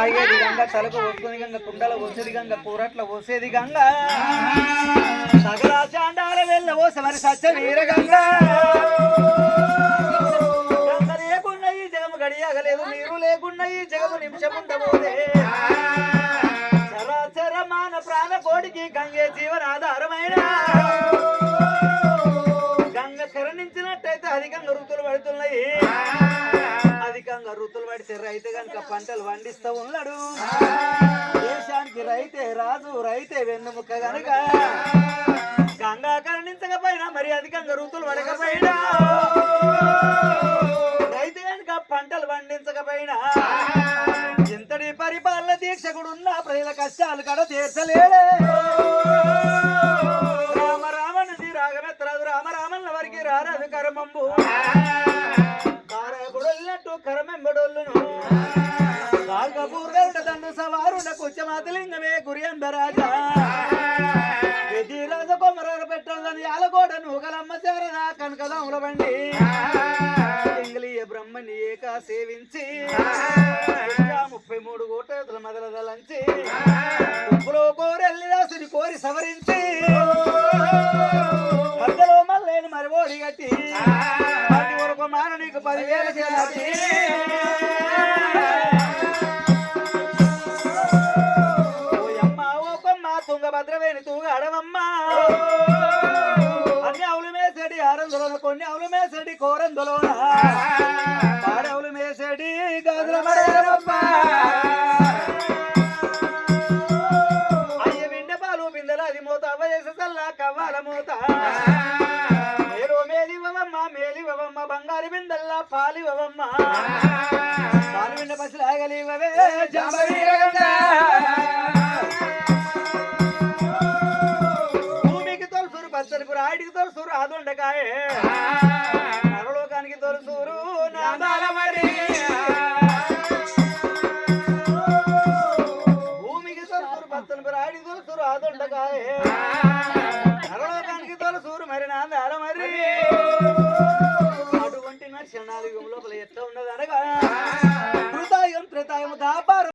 తాగేది గంగ తలకు వస్తుంది గంగ కుండల పోసేది గంగ పూరట్ల పోసేది గంగ. సగల చాండాల వెళ్ళ పోస మరి సచ్చ వీర గంగ. గంగ లేకుండా ఈ జగము గడియగలేదు నీరు లేకుండా ఈ జగము నిమిషముండబోదే. చరాచర మాన ప్రాణ కోడికి గంగే జీవనాధారమైన. గంగ కరణించినట్టయితే అధికంగా ఋతులు పడుతున్నాయి. రుతులు ఋతులు పడితే రైతు కనుక పంటలు పండిస్తూ ఉన్నాడు. దేశానికి రైతే రాజు రైతే వెన్నుముక్క గనుక. గంగా కరణించకపోయినా మరి అధికంగా ఋతులు పడకపోయినా. రైతు కనుక పంటలు పండించకపోయినా ఇంతటి పరిపాలన దీక్షకుడున్న ప్రజల కష్టాలు కడ తీర్చలేడే. రామ రామనుది రాగమెత్తరాదు రామ రామన్న వారికి రారాదు కర్మంబు దండు సవారుడ కుచ్చమాతలింగమే గురి అందరాజా రాజ కొమరారు పెట్టదని ఆలగోడ నూగలమ్మ చేరదా కనకదముల బండి ఇంగ్లీయ బ్రహ్మని ఏక సేవించి ముప్పై మూడు కోటల మొదలదలంచి ఉప్పులో కోరెల్లి రాసుని కోరి సవరించి మధ్యలో మల్లేని మరి ఓడి గట్టి పది వరకు మాన నీకు పదివేల చేసి తుంగ భద్రవేణి తూగ అడవమ్మా అన్ని అవులు మేసడి ఆరందులోన కొన్ని అవులు మేసడి కోరందులోన. ఆడవులు మేసడి గాజుల అయ్య బిండె పాలు బిందెల అది మూత వయస సల్లా కవ్వాల మూత. మేలు మేలివమ్మ మేలివమ్మ బంగారు బిందల్లా పాలివమ్మ పాలు బిండె పసిలాగలివవే జాంబవీరగంగా రాయుడికి రాడికి తొలసూరు ఆదుండకాయ నరలోకానికి తొలసూరు నాదాల మరి భూమికి తొలసూరు పచ్చని రాయుడికి తొలసూరు ఆదుండకాయే నరలోకానికి తొలసూరు మరి నాదాల మరి అటువంటి నర్శనాలు లోపల ఎట్లా ఉన్నది అనగా కృతాయం త్రితాయం దాపారు